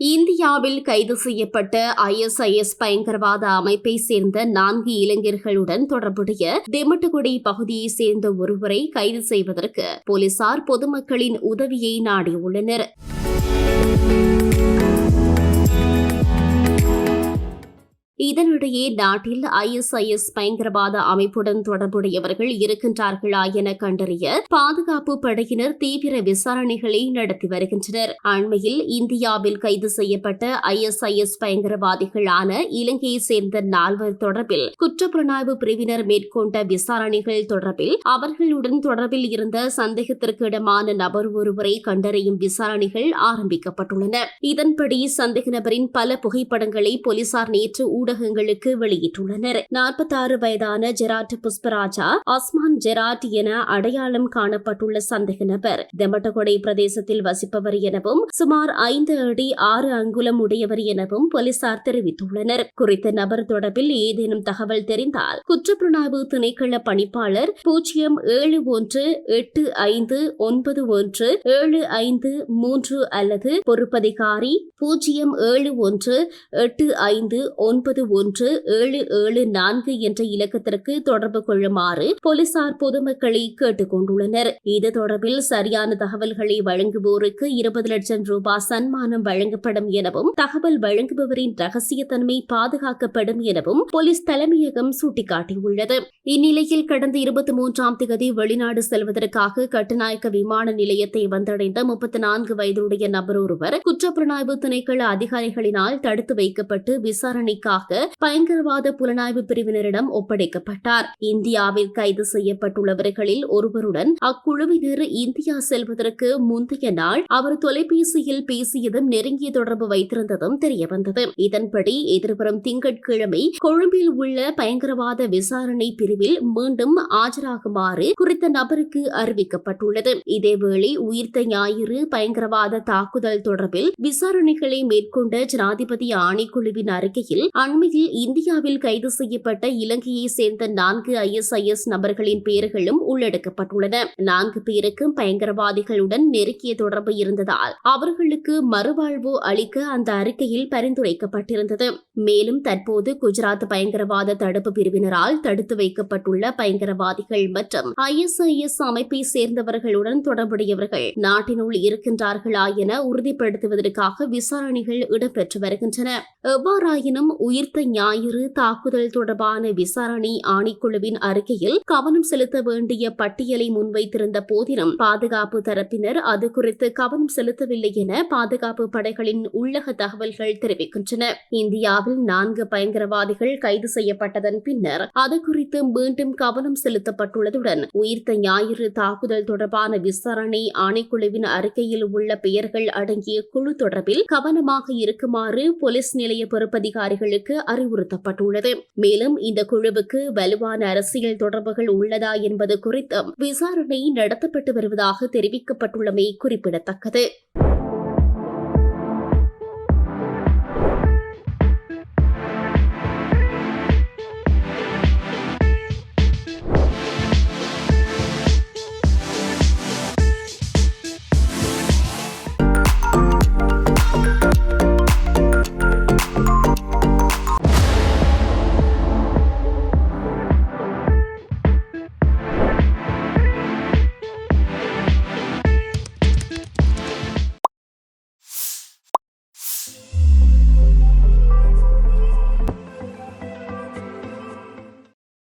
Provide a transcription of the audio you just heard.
இந்தியாவில் கைது செய்யப்பட்ட ஐஎஸ்ஐஎஸ் பயங்கரவாத அமைப்பை சேர்ந்த நான்கு இளைஞர்களுடன் தொடர்புடைய தெமட்டுகுடி பகுதியை சேர்ந்த ஒருவரை கைது செய்வதற்கு போலீசார் பொதுமக்களின் உதவியை நாடியுள்ளனர். இதனிடையே நாட்டில் ஐஎஸ்ஐஎஸ் பயங்கரவாத அமைப்புடன் தொடர்புடையவர்கள் இருக்கின்றார்களா என கண்டறிய பாதுகாப்பு படையினர் தீவிர விசாரணைகளை நடத்தி வருகின்றனர். அண்மையில் இந்தியாவில் கைது செய்யப்பட்ட ஐஎஸ்ஐஎஸ் பயங்கரவாதிகளான இலங்கையைச் சேர்ந்த நால்வர் தொடர்பில் குற்றப்புலனாய்வு பிரிவினர் மேற்கொண்ட விசாரணைகள் தொடர்பில் அவர்களுடன் தொடர்பில் இருந்த சந்தேகத்திற்கு இடமான நபர் ஒருவரை கண்டறியும் விசாரணைகள் ஆரம்பிக்கப்பட்டுள்ளன. இதன்படி சந்தேக நபரின் பல புகைப்படங்களை போலீசார் நேற்று ஊடகங்களுக்கு வெளியிட்டுள்ளனர். நாற்பத்தாறு வயதான ஜெராட் புஷ்பராஜா அஸ்மான் ஜெராட் என அடையாளம் காணப்பட்டுள்ள சந்தேக நபர். தெமட்டகொடை பிரதேசத்தில் வசிப்பவர் எனவும் சுமார் ஐந்து அடி ஆறு அங்குலம் உடையவர் எனவும் போலீசார் தெரிவித்துள்ளனர். குறித்த நபர் தொடர்பில் ஏதேனும் தகவல் தெரிந்தால் குற்றப்புலனாய்வு திணைக்கள பணிப்பாளர் பூஜ்ஜியம் ஏழு ஒன்று எட்டு ஐந்து ஒன்பது ஒன்று ஏழு ஐந்து மூன்று அல்லது பொறுப்பதிகாரி பூஜ்ஜியம் ஏழு ஒன்று எட்டு ஐந்து ஒன்பது ஒன்பது ஒன்று ஏழு ஏழு நான்கு என்ற இலக்கத்திற்கு தொடர்பு கொள்ளுமாறு போலீசார் பொதுமக்களை கேட்டுக் கொண்டுள்ளனர். இது தொடர்பில் சரியான தகவல்களை வழங்குவோருக்கு இருபது லட்சம் ரூபாய் சன்மானம் வழங்கப்படும் எனவும் தகவல் வழங்குபவரின் ரகசியத்தன்மை பாதுகாக்கப்படும் எனவும் போலீஸ் தலைமையகம் சுட்டிக்காட்டியுள்ளது. இந்நிலையில் கடந்த இருபத்தி மூன்றாம் தேதி வெளிநாடு செல்வதற்காக கட்டுநாயக்க விமான நிலையத்தை வந்தடைந்த முப்பத்தி நான்கு வயதுடைய நபர் ஒருவர் குற்றப்புலனாய்வு திணைக்கள அதிகாரிகளினால் தடுத்து வைக்கப்பட்டு விசாரணைக்காக பயங்கரவாத புலனாய்வு பிரிவினரிடம் ஒப்படைக்கப்பட்டார். இந்தியாவில் கைது செய்யப்பட்டுள்ளவர்களில் ஒருவருடன் அக்குழுவினர் இந்தியா செல்வதற்கு முந்தைய நாள் அவர் தொலைபேசியில் பேசியதும் நெருங்கிய தொடர்பு வைத்திருந்ததும் தெரியவந்தது. இதன்படி எதிர்வரும் திங்கட்கிழமை கொழும்பில் உள்ள பயங்கரவாத விசாரணை பிரிவில் மீண்டும் ஆஜராகுமாறு குறித்த நபருக்கு அறிவிக்கப்பட்டுள்ளது. இதேவேளை உயிர்த்த ஞாயிறு பயங்கரவாத தாக்குதல் தொடர்பில் விசாரணைகளை மேற்கொண்ட ஜனாதிபதி ஆணைக்குழுவின் அறிக்கையில் அண்மை அண்மையில் இந்தியாவில் கைது செய்யப்பட்ட இலங்கையை சேர்ந்த நான்கு ஐஎஸ்ஐஎஸ் நபர்களின் பெயர்களும் உள்ளடக்கப்பட்டுள்ளன. நான்கு பேருக்கும் பயங்கரவாதிகளுடன் நெருங்கிய தொடர்பு இருந்ததால் அவர்களுக்கு மறுவாழ்வு அளிக்க அந்த அறிக்கையில் பரிந்துரைக்கப்பட்டிருந்தது. மேலும் தற்போது குஜராத் பயங்கரவாத தடுப்பு பிரிவினரால் தடுத்து வைக்கப்பட்டுள்ள பயங்கரவாதிகள் மற்றும் ஐஎஸ்ஐஎஸ் அமைப்பை சேர்ந்தவர்களுடன் தொடர்புடையவர்கள் நாட்டினுள் இருக்கின்றார்களா என உறுதிப்படுத்துவதற்காக விசாரணைகள் இடம்பெற்று வருகின்றன. எவ்வாறாயினும் உயிர் உயிர்த்த ஞாயிறு தாக்குதல் தொடர்பான விசாரணை ஆணைக்குழுவின் அறிக்கையில் கவனம் செலுத்த வேண்டிய பட்டியலை முன்வைத்திருந்த போதிலும் பாதுகாப்பு தரப்பினர் அது குறித்து கவனம் செலுத்தவில்லை என பாதுகாப்பு படைகளின் உள்ளக தகவல்கள் தெரிவிக்கின்றன. இந்தியாவில் நான்கு பயங்கரவாதிகள் கைது செய்யப்பட்டதன் பின்னர் அது குறித்து மீண்டும் கவனம் செலுத்தப்பட்டுள்ளதுடன் உயிர்த்த ஞாயிறு தாக்குதல் தொடர்பான விசாரணை ஆணைக்குழுவின் அறிக்கையில் உள்ள பெயர்கள் அடங்கிய குழு தொடர்பில் கவனமாக இருக்குமாறு போலீஸ் நிலைய பொறுப்பதிகாரிகளுக்கு அறிவுறுத்தப்பட்டுள்ளது. மேலும் இந்த குழுவுக்கு வலுவான அரசியல் தொடர்புகள் உள்ளதா என்பது குறித்தும் விசாரணை நடத்தப்பட்டு வருவதாக தெரிவிக்கப்பட்டுள்ளமை குறிப்பிடத்தக்கது.